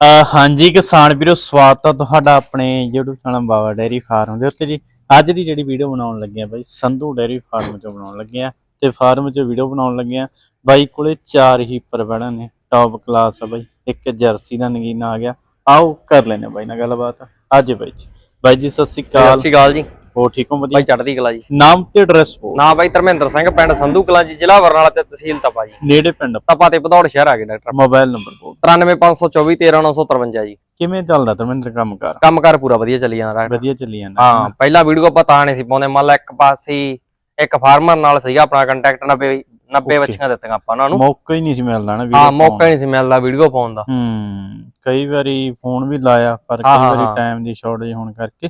ਹਾਂਜੀ ਕਿਸਾਨ ਵੀਰੋ, ਸਵਾਗਤ ਹੈ ਤੁਹਾਡਾ ਆਪਣੇ YouTube channel Baba dairy farm ਦੇ ਉੱਤੇ ਜੀ। ਅੱਜ ਦੀ ਜਿਹੜੀ ਵੀਡੀਓ ਬਣਾਉਣ ਲੱਗੇ ਆ ਬਾਈ, ਸੰਧੂ ਡੈਰੀ ਫਾਰਮ ਚੋਂ ਬਣਾਉਣ ਲੱਗੇ ਆ ਤੇ ਫਾਰਮ ਚੋਂ ਵੀਡੀਓ ਬਣਾਉਣ ਲੱਗੇ ਆ। ਬਾਈ ਕੋਲੇ ਚਾਰ ਹੀ ਪਰਵੜਾਂ ਨੇ ਟੌਪ ਕਲਾਸ ਆ ਬਾਈ। ਇੱਕ ਜਰਸੀ ਦਾ ਨਗੀਨਾ ਆ ਗਿਆ। ਆਓ ਕਰ ਲੈਨੇ ਬਾਈ ਨਾਲ ਗੱਲਬਾਤ। ਅੱਜ ਬਾਈ ਜੀ। ਬਾਈ ਜੀ, ਸਤਿ ਸ਼੍ਰੀ ਅਕਾਲ। ਸਤਿ ਸ਼੍ਰੀ ਅਕਾਲ ਜੀ। ਹੋ ਠੀਕ ਹੋ ਵਧੀਆ? ਬਾਈ ਚੜ੍ਹਦੀ ਕਲਾ ਜੀ। ਨਾਮ ਤੇ ਐਡਰੈਸ ਬੋਲ ਨਾ ਬਾਈ ਧਰਮਿੰਦਰ ਸਿੰਘ ਪਿੰਡ ਸੰਧੂ ਕਲਾਂ ਜੀ ਜ਼ਿਲ੍ਹਾ ਬਰਨਾਲਾ ਤੇ ਤਹਿਸੀਲ ਤਪਾ ਜੀ। ਨੇੜੇ ਪਿੰਡ। ਤਪਾ ਤੇ ਭਦੌੜ ਸ਼ਹਿਰ ਆ ਗਏ ਡਾਕਟਰ। ਮੋਬਾਈਲ ਨੰਬਰ ਬੋਲ 93524 13953 ਜੀ। ਕਿਵੇਂ ਚੱਲਦਾ ਧਰਮਿੰਦਰ ਕੰਮ ਕਰ ਕੰਮਕਾਰ ਪੂਰਾ ਵਧੀਆ ਚੱਲੀ ਜਾਂਦਾ ਡਾਕਟਰ। ਵਧੀਆ ਚੱਲੀ ਜਾਂਦਾ। ਹਾਂ ਪਹਿਲਾ ਵੀਡੀਓ ਆਪਾਂ ਤਾਂ ਨਹੀਂ ਸੀ ਪਾਉਂਦੇ। ਮੰਨ ਲਾ ਇੱਕ ਪਾਸੇ ਹੀ ਇੱਕ ਫਾਰਮਰ ਨਾਲ ਸੀਗਾ ਆਪਣਾ ਕੰਟੈਕਟ 90 90 ਬੱਚੀਆਂ ਦਿੱਤੀਆਂ ਆਪਾਂ ਉਹਨਾਂ ਨੂੰ। ਮੌਕਾ ਹੀ ਨਹੀਂ ਸੀ ਮਿਲਦਾ ਨਾ ਹਾਂ video ਮੌਕਾ ਹੀ ਨਹੀਂ ਸੀ ਮਿਲਦਾ ਵੀਡੀਓ ਪਾਉਣ ਦਾ। ਹੂੰ ਕਈ ਵਾਰੀ ਫੋਨ ਵੀ ਲਾਇਆ ਪਰ ਹਾਂ, ਕਈ ਹਾਂ, ਵਾਰੀ ਹਾਂ। ਟਾਈਮ ਦੀ ਸ਼ਾਰਟੇਜ ਹੋਣ ਕਰਕੇ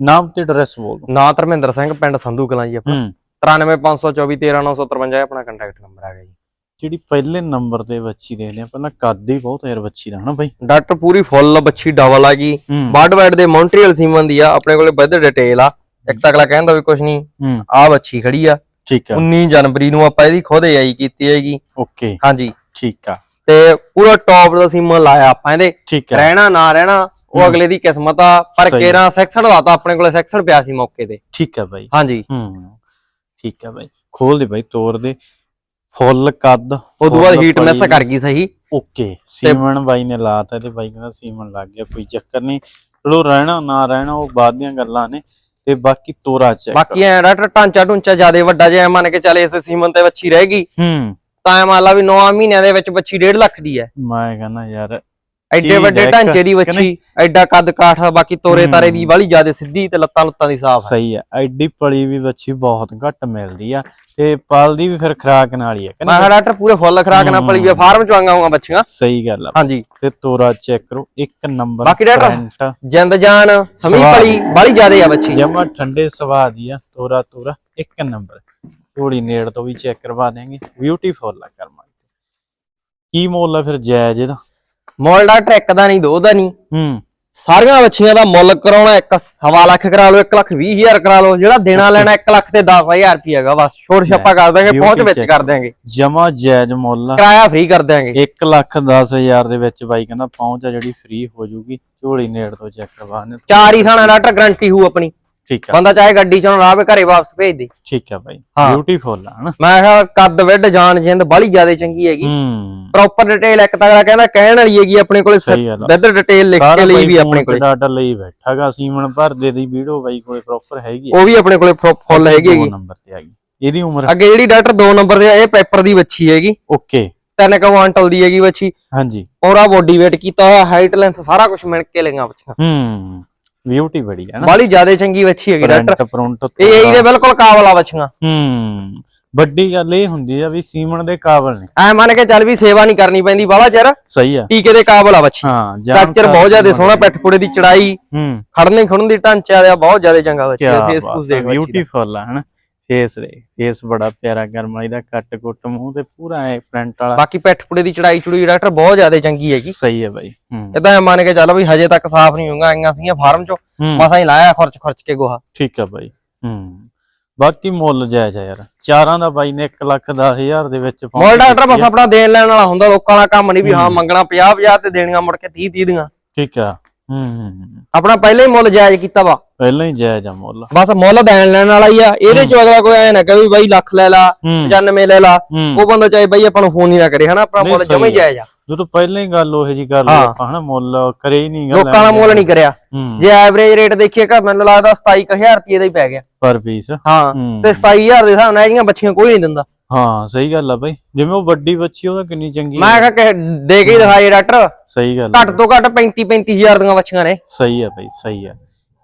ਨਾਮ ਤੇ ਐਡਰੈਸ ਬੋਲ ਦਿਓ। ਨਾ ਧਰਮਿੰਦਰ ਸਿੰਘ ਪਿੰਡ ਸੰਧੂ ਕਲਾਂ ਜੀ ਆਪਣਾ। ਹੂੰ। 93524 13953 ਆਪਣਾ ਕੰਟੈਕਟ ਨੰਬਰ ਆ ਗਿਆ ਜੀ। ਜਿਹੜੀ ਪਹਿਲੇ ਨੰਬਰ ਤੇ ਬੱਚੀ ਦੇਖਦੇ ਆ ਪਹਿਲਾਂ ਕੱਦ ਹੀ ਬਹੁਤ ਯਾਰ ਬੱਚੀ ਦਾ ਹਨਾ ਬਾਈ? ਡਾਕਟਰ ਪੂਰੀ ਫੁੱਲ ਬੱਚੀ ਡਬਲ ਆ ਗਈ ਬਾਡ ਵਾਈਡ ਦੇ ਮੌਂਟਰੀਅਲ ਸੀਮਨ ਦੀ ਆ ਆਪਣੇ ਕੋਲੇ ਵੱਧ ਡਿਟੇਲ ਆ। ਇੱਕ ਤਾਂ ਅਗਲਾ ਕਹਿੰਦਾ ਵੀ ਕੁਛ ਨਹੀਂ ਆ ਬੱਚੀ ਖੜੀ ਆ। ਠੀਕ ਆ। 19 ਜਨਵਰੀ ਨੂੰ ਆਪਾਂ ਇਹਦੀ ਖੁਦ ਆਈ ਕੀਤੀ ਹੈਗੀ। ਓਕੇ। ਹਾਂਜੀ। ਠੀਕ ਆ। ਤੇ ਪੂਰਾ ਟੌਪ ਦਾ ਸੀਮਨ ਲਾਇਆ ਆਪਾਂ ਇਹਦੇ। ਰਹਿਣਾ ਨਾ ਰਹਿਣਾ ਉਹ ਹੂੰ। ਅਗਲੇ ਦੀ ਕਿਸਮਤ ਆ ਪਰ ਸਹੀ। ਕੇਰਾ ਸੈਕਸ਼ਨ ਲਾਤਾ ਆਪਣੇ ਕੋਲੇ ਸੈਕਸ਼ਨ ਪਿਆ ਸੀ ਮੌਕੇ ਤੇ। ਠੀਕ ਆ ਬਾਈ। ਹਾਂਜੀ। ਹੂੰ ਠੀਕ ਆ ਬਾਈ। ਖੋਲ ਦੇ ਬਾਈ ਤੋੜ ਦੇ। ਫੁੱਲ ਕੱਦ ਉਦੋਂ ਬਾਅਦ ਫੁੱਲ ਹੀਟ ਮਿਸ। ਕਰ ਗਈ ਸਹੀ। ਓਕੇ। ਸੀਮਨ ਬਾਈ ਨੇ ਲਾਤਾ ਤੇ ਬਾਈ ਕਹਿੰਦਾ ਸੀਮਨ ਲੱਗ ਗਿਆ ਕੋਈ ਚੱਕਰ ਨਹੀਂ। ਚਲੋ ਰਹਿਣਾ ਨਾ ਰਹਿਣਾ ਉਹ ਬਾਅਦ ਦੀਆਂ ਗੱਲਾਂ ਨੇ। ਤੇ ਬਾਕੀ ਤੋਰਾ ਚੈੱਕ ਬਾਕੀ ਐ ਡਾਕਟਰ ਢਾਂਚਾ ਢੁੰਚਾ ਜਿਆਦੇ ਵੱਡਾ ਜਿਹਾ ਮੰਨ ਕੇ ਚੱਲ ਇਸ ਸੀਮਨ ਤੇ ਬੱਚੀ ਰਹਿ ਗਈ। ਹੂੰ। ਤਾਂ ਐ ਮੰਨ ਲਾ ਵੀ 9 ਮਹੀਨਿਆਂ ਦੇ ਵਿੱਚ ਬੱਚੀ 1.5 ਲੱਖ ਦੀ ਐ ਮੈਂ ਕਹਿੰਦਾ ਯਾਰ ਐਡੇ ਵੱਡੇ ਢਾਂਚੇ ਦੀ ਬੱਚੀ ਐਡਾ ਕੱਦ ਕਾਠ ਬਾਕੀ ਤੋਰੇ ਤਾਰੇ ਦੀ। ਵਾਲੀ ਜਿਆਦੇ ਸਿੱਧੀ ਤੇ ਲੱਤਾਂ ਲੁੱਤਾਂ ਦੀ ਸਾਫ਼ ਹੈ। ਸਹੀ ਆ ਐਡੀ ਪਲੀ ਵੀ ਬੱਚੀ ਬਹੁਤ ਘੱਟ ਮਿਲਦੀ ਆ ਤੇ ਪਲਦੀ ਵੀ ਫਿਰ ਖਰਾਕ ਨਾਲ ਹੀ ਆ ਕਿ ਮੈਂ ਡਾਕਟਰ ਪੂਰੇ ਫੁੱਲ ਖਰਾਕ ਨਾਲ ਪਲੀ ਵੀ ਆ। ਫਾਰਮ ਚ ਆਂਗਾ ਬੱਚੀਆਂ ਸਹੀ ਗੱਲ ਆ। ਹਾਂਜੀ। ਤੇ ਤੋਰਾ ਚੈੱਕ ਕਰੋ ਇੱਕ ਨੰਬਰ ਬਾਕੀ ਡਾਕਟਰ, ਜਿੰਦ ਜਾਨ ਸਮੀ। ਪਲੀ ਬਾਲੀ ਜਿਆਦੇ ਆ ਬੱਚੀ ਜਮਾ ਠੰਡੇ ਸਵਾਦ ਦੀ ਆ ਤੋਰਾ ਤੋਰਾ ਇੱਕ ਨੰਬਰ। ਥੋੜੀ ਨੇੜ ਤੋਂ ਵੀ ਚੈੱਕ ਕਰਵਾ ਦੇਾਂਗੇ ਬਿਊਟੀਫੁਲ ਆ ਕਰਮਾ ਕੀ ਮੁੱਲ ਆ ਫਿਰ ਜਾਇਜ਼ ਇਹਦਾ? ਮੁੱਲ ਡਾਕਟਰ ਇੱਕ ਦਾ ਨਹੀਂ ਦੋ ਦਾ ਨਹੀਂ। ਹੂੰ। ਸਾਰੀਆਂ ਬੱਚੀਆਂ ਦਾ ਮੁੱਲ ਕਰਾਉਣਾ ਇੱਕ ਸਵਾ ਲੱਖ ਕਰਾ ਲਓ 1 ਲੱਖ 20 ਹਜ਼ਾਰ ਕਰਾ ਲਓ ਜਿਹੜਾ ਦੇਣਾ ਲੈਣਾ 1 ਲੱਖ ਤੇ 10000 ਰੁਪਏ ਹੈਗਾ ਬਸ। ਛੋੜ ਛੱਪਾ ਕਰ ਦਾਂਗੇ ਪਹੁੰਚ ਵਿੱਚ. ਕਰ ਦਾਂਗੇ ਜਮਾ ਜਾਇਜ਼ ਮੁੱਲ ਕਿਰਾਇਆ ਫ੍ਰੀ ਕਰ ਦਾਂਗੇ 1 ਲੱਖ 10 ਹਜ਼ਾਰ ਦੇ ਵਿੱਚ ਬਾਈ ਕਹਿੰਦਾ ਪਹੁੰਚ ਆ ਜਿਹੜੀ ਫ੍ਰੀ ਹੋ ਜੂਗੀ ਝੋਲੀ ਨੇੜ ਤੋਂ ਚੈੱਕ ਕਰਵਾ ਨੇ ਚਾਰ ਹੀ ਥਾਣਾ ਡਾਕਟਰ ਗਾਰੰਟੀ ਹੋਊ ਆਪਣੀ। ਠੀਕ ਆ। ਬੰਦਾ ਚਾਹੇ ਗੱਡੀ ਚੋਂ ਲਾਵੇ ਘਰੇ ਵਾਪਸ ਭੇਜ ਦੇ। ਠੀਕ ਆ ਬਾਈ। ਬਿਊਟੀਫੁਲ ਆ ਹਨਾ? ਮੈਂ ਕਿਹਾ ਕੱਦ ਵਿੱਡ ਜਾਨ ਜਿੰਦ ਬਾਲੀ ਜਿਆਦੇ ਚੰਗੀ ਹੈਗੀ। ਪ੍ਰੋਪਰ ਡਿਟੇਲ ਇੱਕ ਤਾਂ ਅਗਲਾ ਕਹਿੰਦਾ ਕਹਿਣ ਵਾਲੀ ਹੈਗੀ ਆਪਣੇ ਕੋਲੇ ਸਹੀ ਗੱਲ ਆ। ਵਿਦ ਡਿਟੇਲ ਲਿਖ ਕੇ ਲਈ ਵੀ ਆਪਣੇ ਕੋਲੇ। ਡਾਟਾ ਲਈ ਬੈਠਾਗਾ ਸੀਮਨ ਭਰਦੇ ਦੀ ਵੀਡੀਓ ਬਾਈ ਕੋਲੇ ਪ੍ਰੋਪਰ ਹੈਗੀ ਉਹ ਵੀ ਆਪਣੇ ਕੋਲੇ ਫੁੱਲ ਹੈਗੀ ਦੋ ਹੈਗੀ। ਨੰਬਰ ਤੇ ਆ ਗਈ ਇਹਦੀ ਉਮਰ ਅੱਗੇ ਜਿਹੜੀ ਡਾਕਟਰ 2 ਨੰਬਰ ਤੇ ਆ ਇਹ ਪੇਪਰ ਦੀ ਬੱਚੀ ਹੈਗੀ। ਓਕੇ। ਤਿੰਨ ਕੁਆਂਟਲ ਦੀ ਹੈਗੀ ਬੱਚੀ ਹਾਂਜੀ। ਔਰ ਆ ਬੋਡੀ weight ਕੀਤਾ ਹੋਇਆ ਹਾਈਟ ਲੈਂਥ ਸਾਰਾ ਕੁਝ ਮਿਣ ਕੇ ਲਈਆਂ ਬੱਚੀਆਂ ਹੂੰ। ਬਿਊਟੀ ਬੜੀ ਹੈ ਨਾ। ਬਾਲੀ ਜਿਆਦੇ ਚੰਗੀ ਬੱਚੀ ਹੈਗੀ ਡਾਕਟਰ ਪ੍ਰਿੰਟ ਪ੍ਰਿੰਟ ਇਹ ਇਹਦੇ ਬਿਲਕੁਲ ਕਾਬਲ ਆ ਬੱਚੀਆਂ ਹੂੰ ਵੱਡੀ ਗੱਲ ਇਹ ਹੁੰਦੀ ਆ ਵੀ ਸੀਮਨ ਦੇ ਕਾਬਲ ਨੇ। ਐ ਮੰਨ ਕੇ ਚੱਲ ਵੀ ਸੇਵਾ ਨਹੀਂ ਕਰਨੀ ਪੈਂਦੀ ਬਾਲਾ ਚਿਰ ਸਹੀ ਆ। ਟੀਕੇ ਦੇ ਕਾਬਲ ਆ ਬੱਚੀ ਹਾਂ ਸਟਰਕਚਰ ਬਹੁਤ ਜਿਆਦੇ ਸੋਹਣਾ ਪਿੱਠ ਪੁੜੇ ਦੀ ਚੜਾਈ। ਹੂੰ। ਖੜਨੇ ਖੜਨ ਦੀ ਢਾਂਚਾ ਦਾ ਬਹੁਤ ਜਿਆਦੇ ਚੰਗਾ ਕੀ ਫੇਸ ਫੂਸ ਦਾ। ਬਿਊਟੀਫੁਲ ਆ ਹਨਾ। ਫੇਸ ਦੇ ਫੇਸ ਬੜਾ ਪਿਆਰਾ ਗਰਮਾਈ ਦਾ ਕੱਟ ਕੁੱਟ ਮੂੰਹ ਤੇ ਪੂਰਾ ਐ ਪ੍ਰਿੰਟ ਵਾਲਾ। ਬਾਕੀ ਪਿੱਠ ਪੁੜੇ ਦੀ ਚੜਾਈ ਚੁੜੀ ਡਾਕਟਰ ਬਹੁਤ ਜਿਆਦੇ ਚੰਗੀ ਹੈਗੀ। ਸਹੀ ਹੈ ਬਾਈ ਹੂੰ। ਮੰਨ ਕੇ ਚੱਲ ਵੀ ਹਜੇ ਤੱਕ ਸਾਫ਼ ਨਹੀਂ ਹੋਊਗਾ ਆਈਆਂ ਸੀਗੀਆਂ ਫਾਰਮ ਚੋਂ ਹੂੰ। ਮਸਾਂ ਹੀ ਲਾਇਆ ਖਰਚ ਖਰਚ ਕੇ ਗੋਹਾ। ਠੀਕ ਆ ਬਾਈ ਹੂੰ। ਬਾਕੀ ਮੁੱਲ ਜਾਇਜ਼ ਆ ਯਾਰ ਚਾਰਾਂ ਦਾ ਬਾਈ ਨੇ 1 ਲੱਖ 10 ਹਜ਼ਾਰ ਦੇ ਵਿੱਚ ਪਹੁੰਚ ਮੋਲ ਡਾਕਟਰ ਬਸ ਕੀਤੀ। ਆਪਣਾ ਦੇਣ ਲੈਣ ਵਾਲਾ ਹੁੰਦਾ ਲੋਕਾਂ ਦਾ ਕੰਮ ਨਹੀਂ ਵੀ ਹਾਂ ਹੂੰ। ਮੰਗਣਾ 50 50 ਤੇ ਦੇਣੀਆਂ ਮੁੜ ਕੇ 30 30 ਦੀਆਂ। ਠੀਕ ਆ ਹੂੰ ਹੂੰ, ਹੂੰ ਆਪਣਾ ਪਹਿਲੇ ਹੀ ਮੁੱਲ ਜਾਇਜ਼ ਕੀਤਾ ਵਾ। ਪਹਿਲਾਂ ਹੀ ਜਾਇਜ਼ ਆ ਮੁੱਲ। ਬਸ ਮੁੱਲ ਦੇਣ ਲੈਣ ਵਾਲਾ ਹੀ ਆ। ਇਹਦੇ ਚੋਂ ਅਗਲਾ ਕੋਈ ਐ ਨਾ ਕਹੇ ਵੀ ਬਾਈ ਲੱਖ ਲੈ ਲਾ ਹੂੰ। 95 ਲੈ ਲਾ। ਹੂੰ। ਉਹ ਬੰਦਾ ਚਾਹੇ ਬਾਈ ਆਪਾਂ ਨੂੰ ਫੋਨ ਹੀ ਨਾ ਕਰੇ ਹਨਾ? ਆਪਣਾ ਮੁੱਲ ਜਮੇ ਆ। ਜਾਇਜ਼ ਆ। ਜਦੋਂ ਪਹਿਲਾਂ ਹੀ ਗੱਲ ਉਹੇ ਜੀ ਕਰ ਲਈ ਹਾਂ। ਆਪਾਂ ਹਨਾ ਮੁੱਲ ਕਰੇ ਹੀ ਨਹੀਂ ਗੱਲ ਲੋਕਾਂ ਦਾ ਮੁੱਲ ਨਹੀਂ ਕਰਿਆ। ਹੂੰ। ਜੇ ਐਵਰੇਜ ਰੇਟ ਦੇਖੀਏ ਕਿ ਮੈਨੂੰ ਲੱਗਦਾ 27000 ਰੁਪਏ ਦਾ ਹੀ ਪੈ ਗਿਆ। ਪਰ ਪੀਸ ਹਾਂ ਹੂੰ। ਤੇ 27000 ਦੇ ਹਿਸਾਬ ਨਾਲ ਇਹਦੀਆਂ ਬੱਚੀਆਂ ਕੋਈ ਨਹੀਂ ਦਿੰਦਾ। ਹਾਂ ਸਹੀ ਗੱਲ ਆ ਬਾਈ। ਜਿਵੇਂ ਉਹ ਵੱਡੀ ਬੱਚੀ ਉਹਦਾ ਕਿੰਨੀ ਚੰਗੀ ਮੈਂ ਕਿਹਾ ਕਿ ਦੇ ਕੇ ਹੀ ਦਿਖਾਏ ਡਾਕਟਰ। ਸਹੀ ਗੱਲ ਆ ਘੱਟ ਤੋਂ ਘੱਟ 35 35000 ਦੀਆਂ ਬੱਚੀਆਂ ਨੇ। ਸਹੀ ਆ ਬਾਈ ਸਹੀ ਆ।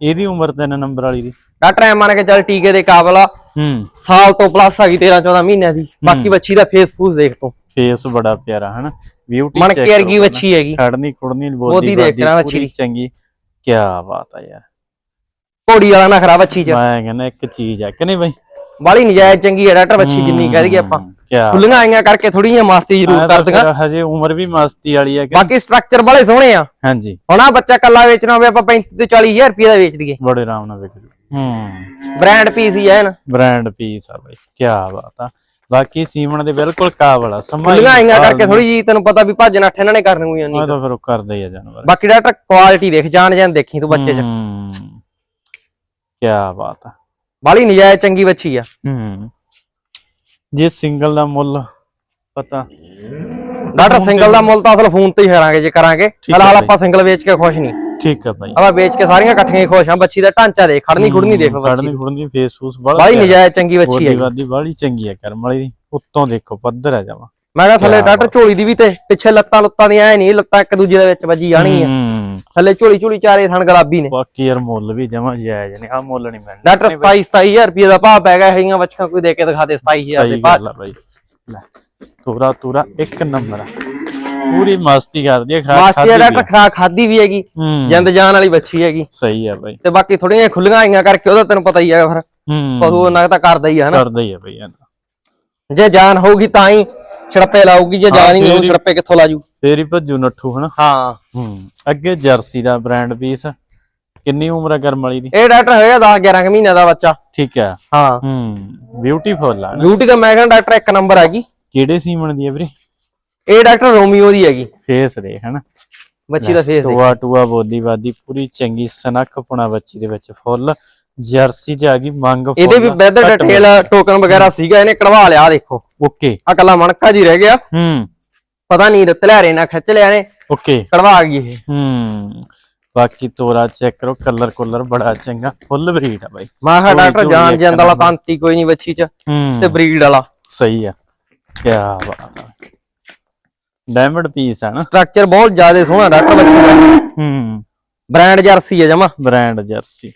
ਇਹਦੀ ਉਮਰ ਤਿੰਨ ਨੰਬਰ ਵਾਲੀ ਦੀ। ਡਾਕਟਰ ਐ ਮੰਨ ਕੇ ਚੱਲ ਟੀਕੇ ਦੇ ਕਾਬਲ ਆ। ਹੂੰ। ਸਾਲ ਤੋਂ ਪਲੱਸ ਆ ਗਈ 13 14 ਮਹੀਨਿਆਂ ਦੀ। ਬਾਕੀ ਬੱਚੀ ਦਾ ਫੇਸ ਫੂਸ ਦੇਖ ਤੂੰ। ਫੇਸ ਬੜਾ ਪਿਆਰਾ ਹਨਾ? ਬਿਊਟੀ ਮਣ ਕੇ ਵਰਗੀ ਬੱਚੀ ਹੈਗੀ। ਖੜਨੀ ਖੁੜਨੀ ਬੋਦੀ ਬੋਦੀ ਦੇਖ ਬਾਦੀ ਨਾ ਪੂਰੀ ਬੱਚੀ। ਚੰਗੀ। ਕੀ ਬਾਤ ਆ ਯਾਰ। ਘੋੜੀ ਵਾਲਾ ਨਖਰਾ ਬੱਚੀ ਚ। ਮੈਂ ਕਹਿੰਦਾ ਇੱਕ ਚੀਜ਼ ਆ। ਕਿ ਨਹੀਂ ਬਾਈ? ਬਾਲੀ ਨਜਾਇਜ਼ ਚੰਗੀ ਹੈ ਡਾਕਟਰ ਬੱਚੀ ਜਿੰਨੀ ਕਹਿ ਦਈਏ ਆਪਾਂ। ਕੀ ਖੁੱਲੀਆਂ ਆਈਆਂ ਕਰਕੇ ਥੋੜੀ ਜਿਹੀ ਮਸਤੀ ਜ਼ਰੂਰ ਕਰਦੀਆਂ ਹਜੇ ਉਮਰ ਵੀ ਮਸਤੀ ਵਾਲੀ ਆ ਕਿ ਬਾਕੀ ਸਟਰਕਚਰ ਬੜੇ ਸੋਹਣੇ ਆ। ਹਾਂਜੀ। ਹੁਣ ਆ ਬੱਚਾ ਕੱਲਾ ਵੇਚਣਾ ਹੋਵੇ ਆਪਾਂ 35 ਤੋਂ 40000 ਰੁਪਏ ਦਾ ਵੇਚ ਦਈਏ। ਬੜੇ ਆਰਾਮ ਨਾਲ ਵਿਕ ਜੂ ਹੂੰ। ਬ੍ਰਾਂਡ ਪੀਸ ਹੀ ਐਨ ਬ੍ਰਾਂਡ ਪੀਸ ਆ ਬਾਈ ਕੀ ਬਾਤ ਆ। ਬਾਕੀ ਸੀਮਣ ਦੇ ਬਿਲਕੁਲ ਕਾਬਲ ਆ ਸਮਾਈ ਆਈਆਂ ਕਰਕੇ ਥੋੜੀ ਜੀ ਤੈਨੂੰ ਪਤਾ ਵੀ ਭੱਜ ਨੱਠ ਇਹਨਾਂ ਨੇ ਕਰਨੀ ਹੋਈ ਉਹ ਨਹੀਂ ਤਾਂ ਫਿਰ ਉਹ ਕਰਦੇ ਹੀ ਆ ਜਾਨਵਰ। ਬਾਕੀ ਡਾਕਟਰ ਕੁਆਲਿਟੀ ਦੇਖ ਜਾਣ ਜਾਣ ਦੇਖੀ ਤੂੰ ਬੱਚੇ ਚ। ਕੀ ਬਾਤ ਆ। ਬਾਲੀ ਨਜਾਇਜ਼ ਚੰਗੀ ਬੱਚੀ ਆ। ਹੂੰ। ਜੇ ਸਿੰਗਲ ਦਾ ਮੁੱਲ ਪਤਾ। ਡਾਕਟਰ ਸਿੰਗਲ ਦਾ ਮੁੱਲ ਤਾਂ ਅਸਲ ਫੋਨ ਤੇ ਹੀ ਕਰਾਂਗੇ ਜੇ ਕਰਾਂਗੇ। ਹੈ ਫਿਲਹਾਲ। ਆਪਾਂ ਸਿੰਗਲ ਵੇਚ ਕੇ ਖੁਸ਼ ਨਹੀਂ। ਠੀਕ ਆ ਭਾਈ ਆਪਾਂ ਵੇਚ ਕੇ ਸਾਰੀਆਂ ਇਕੱਠੀਆਂ ਹੀ ਖੁਸ਼ ਆ ਬੱਚੀ ਦਾ ਢਾਂਚਾ ਦੇਖ ਖੜਨੀ ਖੁੜਨੀ ਦੇਖ ਬੱਚੀ ਖੜਨੀ ਖੁੜਨੀ ਫੇਸ ਫੂਸ ਬੜਾ ਬਾਲੀ ਨਜਾਇਜ਼ ਚੰਗੀ ਬੱਚੀ ਹੈ ਬਾਲੀ ਚੰਗੀ ਆ ਕਰਮ ਵਾਲੀ। ਦੀ ਉੱਤੋਂ ਦੇਖੋ ਪੱਧਰ ਆ ਜਾਵਾ। ਮੈਂ ਕਿਹਾ ਥੱਲੇ ਡਾਕਟਰ ਝੋਲੀ ਦੀ ਵੀ ਤੇ ਪਿੱਛੇ ਲੱਤਾਂ ਲੁੱਤਾਂ ਦੀਆਂ ਐ ਨਹੀਂ ਲੱਤਾਂ ਇੱਕ ਦੂਜੇ ਦੇ ਵਿੱਚ ਵੱਜੀ ਜਾਣਗੀਆਂ। ਹੂੰ। ਥੱਲੇ ਝੋਲੀ ਝੋਲੀ ਚਾਰੇ ਥਣ ਗੁਲਾਬੀ ਨੇ। ਬਾਕੀ ਯਾਰ ਮੁੱਲ ਵੀ ਜਮਾ ਜਾਇਜ਼ ਨੇ ਆ ਮੁੱਲ ਨਹੀਂ ਮਿਲਣਾ। ਡਾਕਟਰ 27 27000 ਰੁਪਏ ਦਾ ਭਾਅ ਪੈ ਗਿਆ ਹੈਗੀਆਂ ਬੱਚੀਆਂ ਕੋਈ ਦੇ ਕੇ ਦਿਖਾ ਦੇ 27000 ਦੇ ਭਾਅ ਬਾਈ। ਲੈ ਤੂਰਾ ਤੂਰਾ ਇੱਕ ਨੰਬਰ ਪੂਰੀ ਮਸਤੀ ਕਰਦੀ ਖਰਾਕ ਮਾਸਟਰ ਖਾਦੀ ਡਾਕਟਰ ਖਰਾ ਖਾਦੀ ਵੀ ਹੈਗੀ ਹੂੰ। ਜਿੰਦ ਜਾਨ ਵਾਲੀ ਬੱਚੀ ਹੈਗੀ। ਸਹੀ ਆ ਬਾਈ। ਤੇ ਬਾਕੀ ਥੋੜੀਆਂ ਖੁੱਲੀਆਂ ਆਈਆਂ ਕਰਕੇ ਉਹਦਾ ਤੈਨੂੰ ਪਤਾ ਹੀ ਹੈਗਾ ਫਿਰ ਹੂੰ। ਪਸ਼ੂ ਉਹਨਾਂ ਤਾਂ ਕਰਦਾ ਹੀ ਆ ਹਨਾ। ਕਰਦਾ ਹੀ ਆ ਬਾਈ। ਜੇ ਜਾਨ ਹੋਊਗੀ ਤਾਂ ਹੀ ਛੜਪੇ ਲਾਊਗੀ ਜੇ ਜਾਨ ਹੀ ਨਹੀਂ ਹੋਊ ਹੀ- ਛੜਪੇ ਕਿੱਥੋਂ ਲਾਜੂ ਫੇਰ ਹੀ ਭੱਜੂ ਨੱਠੂ ਹਨਾ? ਹਾਂ। ਹੂੰ ਅੱਗੇ ਜਰਸੀ ਦਾ ਬ੍ਰਾਂਡ ਪੀਸ ਕਿੰਨੀ ਉਮਰ ਆ ਕਰਮ ਵਾਲੀ ਦੀ? ਇਹ ਡਾਕਟਰ ਹੋਇਆ 10 11 ਕੁ ਮਹੀਨਿਆਂ ਦਾ ਬੱਚਾ। ਠੀਕ ਆ। ਹਾਂ। ਹੂੰ ਬਿਊਟੀਫੁਲ ਆ। ਬਿਊਟੀ ਤਾਂ ਮੈਂ ਕਹਿੰਦਾ ਡਾਕਟਰ ਇੱਕ ਨੰਬਰ ਹੈਗੀ। ਕਿਹੜੇ ਸੀਮਣ ਦੀ ਆ ਵੀਰੇ? ਇਹ ਡਾਕਟਰ ਰੋਮੀਓ ਦੀ ਹੈਗੀ। ਫੇਸ ਦੇ ਹਨਾ? ਬੱਚੀ ਦਾ ਫੇਸ ਟੂਆ ਟੂਆ ਬੋਦੀ ਬਾਦੀ ਪੂਰੀ ਚੰਗੀ ਸਨੱਖ ਪੁਣਾ ਬੱਚੀ ਦੇ ਵਿੱਚ ਫੁੱਲ। ਜਰਸੀ ਚ ਆ ਗਈ ਮੰਗ ਇਹਦੇ ਵੀ ਬੈਦ ਡਿਟੇਲ ਟੋਕਨ ਵਗੈਰਾ ਸੀਗਾ ਇਹਨੇ ਕਢਵਾ ਲਿਆ ਦੇਖੋ। ਓਕੇ। ਆ ਕੱਲਾ ਮਣਕਾ ਜੀ ਰਹਿ ਗਿਆ। ਹੂੰ। ਪਤਾ ਨਹੀਂ ਰਤਲਿਆਰੇ ਨਾਲ ਖਿੱਚ ਲਿਆ ਨੇ। ਓਕੇ। ਕਢਵਾ ਗਈ ਇਹ। ਹੂੰ। ਬਾਕੀ ਤੋਰਾ ਚੈੱਕ ਕਰੋ ਕਲਰ ਕੁਲਰ ਬੜਾ ਚੰਗਾ ਫੁੱਲ ਬਰੀਡ ਆ ਬਾਈ। ਮੈਂ ਕਿਹਾ ਝੋਲੀ ਡਾਕਟਰ ਜਾਨ ਜੰਦ ਵਾਲਾ। ਤਾਂਤੀ ਕੋਈ ਨਹੀਂ ਬੱਚੀ ਚ ਤੇ ਬਰੀਡ ਵਾਲਾ। ਸਹੀ ਆ। ਕੀ ਬਾਤ ਆ। ਡਾਇਮੰਡ ਪੀਸ ਆ ਨਾ। ਸਟਰਕਚਰ ਬਹੁਤ ਜ਼ਿਆਦਾ ਸੋਹਣਾ ਡਾਕਟਰ ਦਾ। ਹੂੰ। ਬ੍ਰਾਂਡ ਜਰਸੀ ਹੈ ਜਮਾ। Brand Jersey.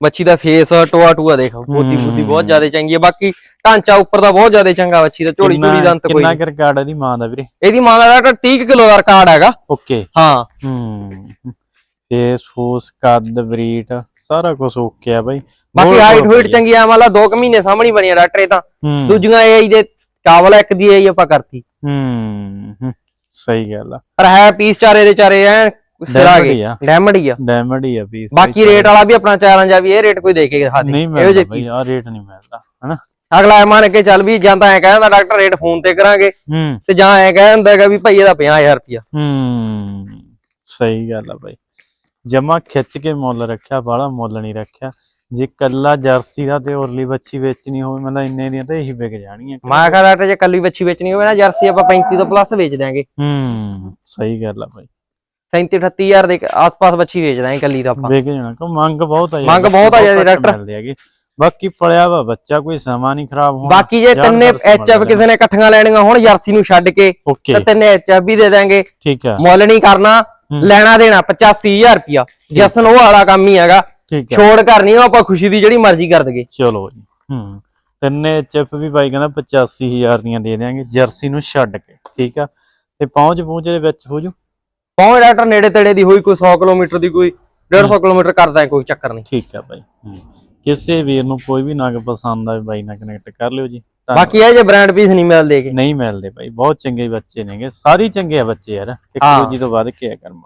ਬੱਚੀ ਦਾ ਫੇਸ ਟੋਆ ਟੂਆ ਦੇਖੋ ਬੋਦੀ ਬੁੱਦੀ ਬਹੁਤ ਜ਼ਿਆਦਾ ਚੰਗੀ ਹੈ ਬਾਕੀ ਢਾਂਚਾ ਉੱਪਰ ਦਾ ਬਹੁਤ ਜ਼ਿਆਦਾ ਚੰਗਾ ਬੱਚੀ ਦਾ ਝੋਲੀ ਝੋਲੀ ਦਾ ਅੰਤ ਕੋਈ ਕਿੰਨਾ ਰਿਕਾਰਡ ਇਹਦੀ ਮਾਂ ਦਾ ਵੀਰੇ? ਇਹਦੀ ਮਾਂ ਦਾ ਡਾਕਟਰ 30 ਕਿਲੋ ਦਾ ਰਿਕਾਰਡ ਹੈਗਾ। ਓਕੇ। ਹਾਂ। ਹੂੰ। ਫੇਸ ਫੂਸ ਕੱਦ ਬਰੀਟ ਸਾਰਾ ਕੁਝ ਓਕੇ ਆ ਬਾਈ। ਬਾਕੀ ਹਾਈਟ ਹੋਈਟ। ਚੰਗੀ ਆ ਮਤਲਬ 2 ਮਹੀਨੇ ਸਾਹਮਣੇ ਬਣੀ ਡਾਕਟਰ ਇਹ ਤਾਂ। ਦੂਜੀਆਂ ਇਹ ਦੇ ਕਾਬਲ ਇੱਕ ਦੀ ਇਹ ਆਪਾਂ ਕਰਤੀ। ਹੂੰ, ਸਹੀ ਗੱਲ ਆ। ਪਰ ਹੈ ਪੀਸ ਚਾਰੇ ਦੇ ਚਾਰੇ ਐ ਸਿਰਾ ਆ। ਡਾਇਮੰਡ ਹੀ ਆ। ਡਾਇਮੰਡ ਹੀ ਆ ਪੀਸ ਬਾਕੀ ਰੇਟ ਵਾਲਾ ਵੀ ਆਪਣਾ ਚੈਲੰਜ ਆ ਵੀ ਇਹ ਰੇਟ ਕੋਈ ਦੇ ਕੇ ਦਿਖਾ ਦੇ ਨਹੀਂ ਇਹੋ ਮਿਲਦਾ ਜਿਹੇ ਬਾਈ। ਆ ਰੇਟ ਨਹੀਂ ਮਿਲਦਾ ਹਨਾ? ਅਗਲਾ ਮੰਨ ਕੇ ਚੱਲ ਵੀ ਜਾਂ ਤਾਂ ਐ ਕਹਿੰਦਾ ਡਾਕਟਰ ਰੇਟ ਫੋਨ ਤੇ ਕਰਾਂਗੇ ਤੇ ਜਾਂ ਐ ਕਹਿੰਦਾ ਹੈਗਾ ਵੀ ਭਾਈ ਇਹਦਾ 50000 ਰੁਪਿਆ ਹੂੰ ਸਹੀ ਗੱਲ ਆ ਬਾਈ। ਜਮਾ ਖਿੱਚ ਕੇ ਮੁੱਲ ਰੱਖਿਆ ਬਾਹਲਾ ਮੁੱਲ ਨਹੀਂ ਰੱਖਿਆ। ਜੇ ਕੱਲਾ ਜਰਸੀ ਦਾ ਤੇ ਉਰਲੀ ਬੱਚੀ ਵੇਚਣੀ ਹੋਵੇ ਮਤਲਬ ਇੰਨੇ ਦੀਆਂ ਤਾਂ ਇਹੀ ਵਿਕ ਜਾਣਗੀਆਂ ਮੈਂ ਕਿਹਾ ਡਾਕਟਰ ਜੇ ਕੱਲੀ ਬੱਚੀ ਵੇਚਣੀ ਹੋਵੇ ਨਾ ਜਰਸੀ ਆਪਾਂ 35 ਤੋਂ ਪਲੱਸ ਵੇਚ ਦਿਆਂਗੇ। ਹੂੰ ਸਹੀ ਗੱਲ ਆ ਬਾਈ। 37 38000 ਦੇ ਆਸ-ਪਾਸ ਬੱਚੀ ਵੇਚ ਦਾਂਗੇ ਕੱਲੀ ਦਾ ਆਪਾਂ। ਵਿਕ ਜਾਣਾ ਕਿ ਮੰਗ ਬਹੁਤ ਆ ਮੰਗ ਬਹੁਤ ਆ ਬੱਚੇ ਜੀ ਡਾਕਟਰ। ਬਾਕੀ ਪਲਿਆ ਵਾ ਬੱਚਾ ਕੋਈ ਸਮਾਂ ਨਹੀਂ ਖਰਾਬ ਹੋਣਾ। ਬਾਕੀ ਜੇ ਤਿੰਨੇ ਐਚਐਫ ਕਿਸੇ ਨੇ ਇਕੱਠੀਆਂ ਲੈਣੀਆਂ ਹੁਣ ਜਰਸੀ ਨੂੰ ਛੱਡ ਕੇ ਤੇ ਤਿੰਨੇ ਐਚਐਫ ਵੀ ਦੇ ਦਾਂਗੇ ਠੀਕ ਆ। ਮੁੱਲ ਨਹੀਂ ਕਰਨਾ ਲੈਣਾ ਦੇਣਾ 85000 ਰੁਪਿਆ ਜਸਨ ਉਹ ਵਾਲਾ ਕੰਮ ਹੀ ਹੈਗਾ। ਛੋੜ ਕਰਨੀ ਉਹ ਆਪਾਂ ਖੁਸ਼ੀ ਦੀ ਜਿਹੜੀ ਮਰਜ਼ੀ ਕਰ ਦਗੇ ਚਲੋ ਜੀ ਹੂੰ। ਤਿੰਨੇ ਚਿਪ ਵੀ ਬਾਈ ਕਹਿੰਦਾ 85000 ਦੀਆਂ ਦੇ ਦੇਾਂਗੇ ਜਰਸੀ ਨੂੰ ਛੱਡ ਕੇ ਠੀਕ ਆ। ਤੇ ਪਹੁੰਚ ਪਹੁੰਚ ਦੇ ਵਿੱਚ ਹੋ ਜੂ। ਪਹੁੰਚ ਡਾਕਟਰ ਨੇੜੇ ਤੇੜੇ ਦੀ ਹੋਈ ਕੋਈ 100 ਕਿਲੋਮੀਟਰ ਦੀ ਕੋਈ 150 ਕਿਲੋਮੀਟਰ ਕਰਦਾ ਕੋਈ ਚੱਕਰ ਨਹੀਂ ਠੀਕ ਬਾਈ ਹੂੰ। ਕਿਸੇ ਵੀਰ ਨੂੰ ਕੋਈ ਵੀ ਨਗ ਪਸੰਦ ਆਵੇ ਬਾਈ ਨਾਲ ਕਨੈਕਟ ਕਰ ਲਿਓ ਜੀ। ਬਾਕੀ ਇਹ ਜੇ ਬ੍ਰਾਂਡ ਪੀਸ ਨਹੀਂ ਮਿਲਦੇ ਗੇ ਨਹੀਂ ਮਿਲਦੇ ਬਾਈ ਬਹੁਤ ਚੰਗੇ ਬੱਚੇ ਨੇਗੇ ਸਾਰੇ ਚੰਗੇ ਆ ਬੱਚੇ ਯਾਰ ਹਾਂ। ਟੈਕਨੋਲੋਜੀ ਤੋਂ ਵੱਧ ਕੇ ਆ ਕਰਮ